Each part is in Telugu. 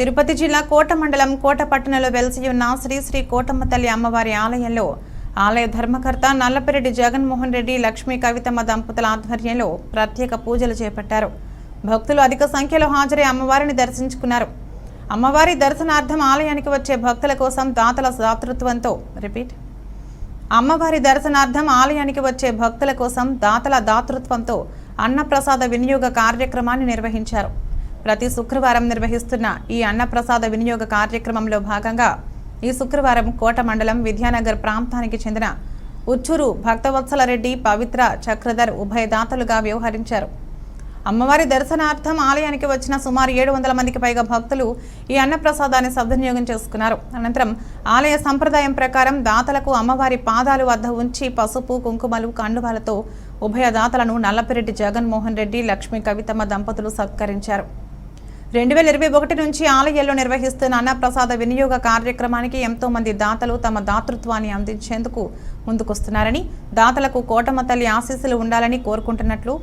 తిరుపతి జిల్లా కోట మండలం కోట పట్టణంలో వెలిసి ఉన్న శ్రీ శ్రీ కోటమ్మ తల్లి అమ్మవారి ఆలయంలో ఆలయ ధర్మకర్త నల్లపెరెడ్డి జగన్మోహన్ రెడ్డి లక్ష్మీ కవితమ్మ దంపతుల ఆధ్వర్యంలో ప్రత్యేక పూజలు చేపట్టారు. భక్తులు అధిక సంఖ్యలో హాజరై అమ్మవారిని దర్శించుకున్నారు. అమ్మవారి దర్శనార్థం ఆలయానికి వచ్చే భక్తుల కోసం దాతల దాతృత్వంతో రిపీట్. అమ్మవారి దర్శనార్థం ఆలయానికి వచ్చే భక్తుల కోసం దాతల దాతృత్వంతో అన్నప్రసాద వినియోగ కార్యక్రమాన్ని నిర్వహించారు. ప్రతి శుక్రవారం నిర్వహిస్తున్న ఈ అన్నప్రసాద వినియోగ కార్యక్రమంలో భాగంగా ఈ శుక్రవారం కోట మండలం విద్యానగర్ ప్రాంతానికి చెందిన ఉచ్చూరు భక్తవత్సలరెడ్డి పవిత్ర చక్రధర్ ఉభయదాతలుగా వ్యవహరించారు. అమ్మవారి దర్శనార్థం ఆలయానికి వచ్చిన సుమారు ఏడు వందల మందికి పైగా భక్తులు ఈ అన్నప్రసాదాన్ని సద్వినియోగం చేసుకున్నారు. అనంతరం ఆలయ సంప్రదాయం ప్రకారం దాతలకు అమ్మవారి పాదాలు వద్ద ఉంచి పసుపు కుంకుమలు కండువాలతో ఉభయ దాతలను నల్లపిరెడ్డి జగన్మోహన్ రెడ్డి లక్ష్మీ కవితమ్మ దంపతులు సత్కరించారు. రెండు వేల ఇరవై ఒకటి నుంచి ఆలయాల్లో నిర్వహిస్తున్న అన్నప్రసాద వినియోగ కార్యక్రమానికి ఎంతో మంది దాతలు తమ దాతృత్వాన్ని అందించేందుకు ముందుకొస్తున్నారని దాతలకు కోటమ్మ తల్లి ఆశీస్సులు ఉండాలని కోరుకుంటున్నట్లు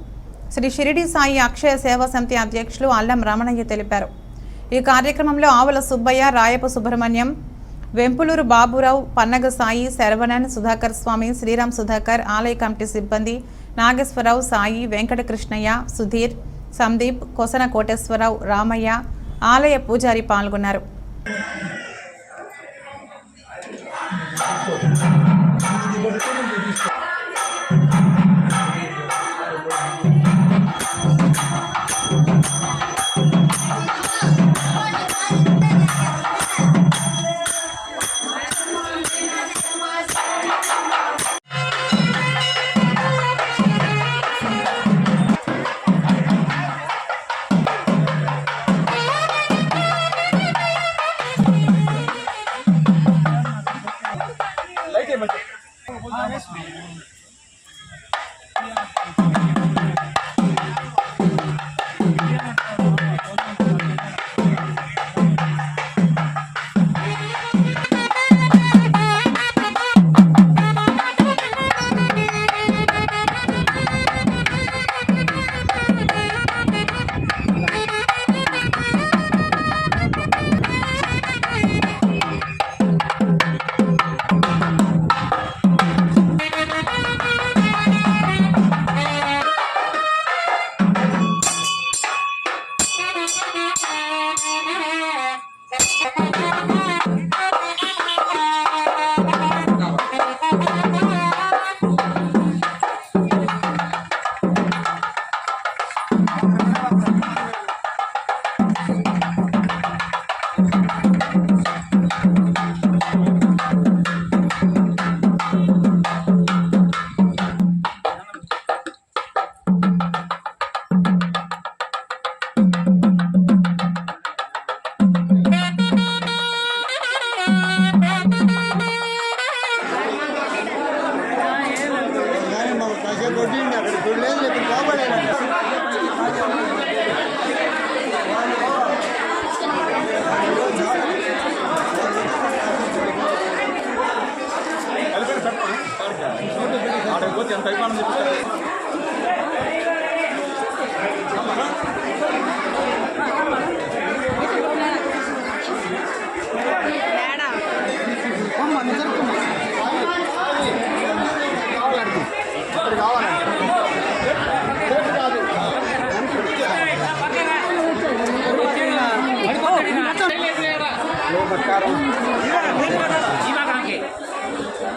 శ్రీ షిరిడి సాయి అక్షయ సేవా సమితి అధ్యక్షులు అల్లం రమణయ్య తెలిపారు. ఈ కార్యక్రమంలో ఆవుల సుబ్బయ్య రాయపు సుబ్రహ్మణ్యం వెంపులూరు బాబురావు పన్నగ సాయి శరవణన్ సుధాకర్ స్వామి శ్రీరామ్ సుధాకర్ ఆలయ కమిటీ సిబ్బంది నాగేశ్వరరావు సాయి వెంకటకృష్ణయ్య సుధీర్ సందీప్ కొసన కోటేశ్వరరావు రామయ్య ఆలయ పూజారి పాల్గొన్నారు. ఇక్కడ కావాలండి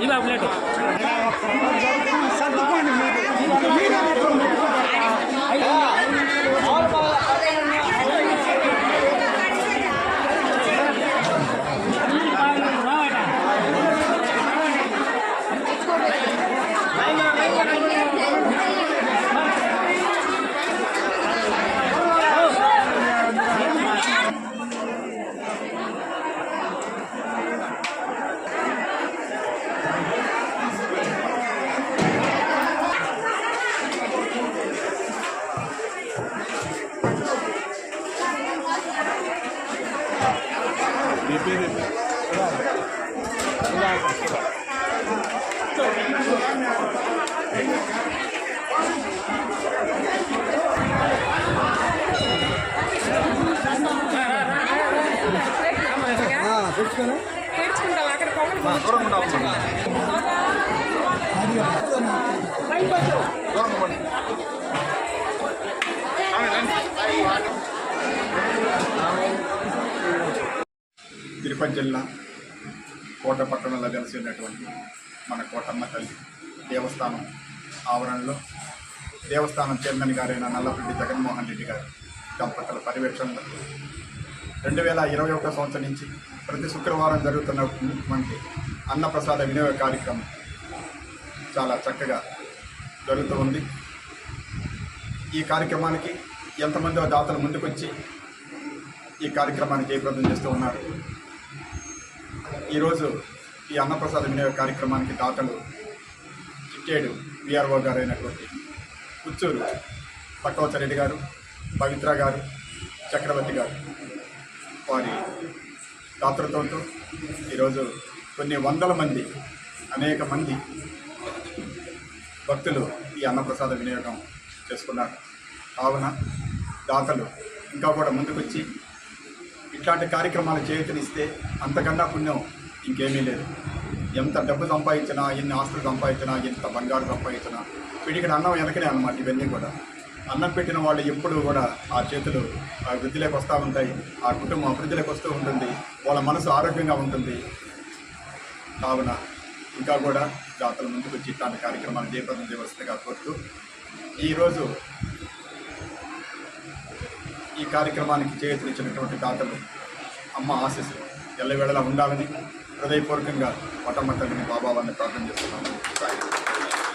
రేపు ప్లేట్ సర్దుకోండి మీరు తెచ్చుకోనా తెచ్చుకుంటాం అక్కడ పొంగల్ తిరుపతి జిల్లా కోట పట్టణంలో కలిసి ఉన్నటువంటి మన కోటమ్మ తల్లి దేవస్థానం ఆవరణలో. దేవస్థానం చైర్మన్ గారైన నల్లపల్లి జగన్మోహన్ రెడ్డి గారు దంపతుల పర్యవేక్షణలో. రెండు వేల ఇరవై ఒకటో సంవత్సరం నుంచి ప్రతి శుక్రవారం జరుగుతున్నటువంటి అన్నప్రసాద వినియోగ కార్యక్రమం చాలా చక్కగా జరుగుతూ ఉంది. ఈ కార్యక్రమానికి ఎంతమందో దాతలు ముందుకొచ్చి ఈ కార్యక్రమాన్ని జయప్రదం చేస్తూ ఉన్నారు. ఈరోజు ఈ అన్నప్రసాద వినియోగ కార్యక్రమానికి దాతలు చిట్టేడు విఆర్ఓ గారు అయినటువంటి పుత్తూరు పక్కవచ్చరెడ్డి గారు పవిత్ర గారు చక్రవర్తి గారు వారి దాతృత్వంతో ఈరోజు కొన్ని వందల మంది అనేక మంది భక్తులు ఈ అన్నప్రసాద వినియోగం చేసుకున్నారు. కావున దాతలు ఇంకా కూడా ముందుకొచ్చి ఇట్లాంటి కార్యక్రమాలు చేయుతనిస్తే అంతకన్నా పుణ్యం ఇంకేమీ లేదు. ఎంత డబ్బు సంపాదించినా ఎన్ని ఆస్తులు సంపాదించినా ఎంత బంగారు సంపాదించినా వీటికి అన్నం వెనకనే అనమాట ఇవన్నీ కూడా. అన్నం పెట్టిన వాళ్ళు ఎప్పుడు కూడా ఆ చేతులు ఆ వృద్ధిలోకి వస్తూ ఉంటాయి. ఆ కుటుంబం అభివృద్ధిలోకి వస్తూ ఉంటుంది. వాళ్ళ మనసు ఆరోగ్యంగా ఉంటుంది. కావున ఇంకా కూడా జాతర ముందుకు వచ్చి ఇట్లాంటి కార్యక్రమాలు జయప్రదం చేయవలసిందిగా కోరుతూ ఈరోజు ఈ కార్యక్రమానికి చేతులిచ్చినటువంటి దాతలు అమ్మ ఆశీస్సులు. ఎల్లవేళలా ఉండాలని హృదయపూర్వకంగా మొట్టమొదటి తల్లిని బాబా వారిని ప్రార్థన చేస్తున్నాను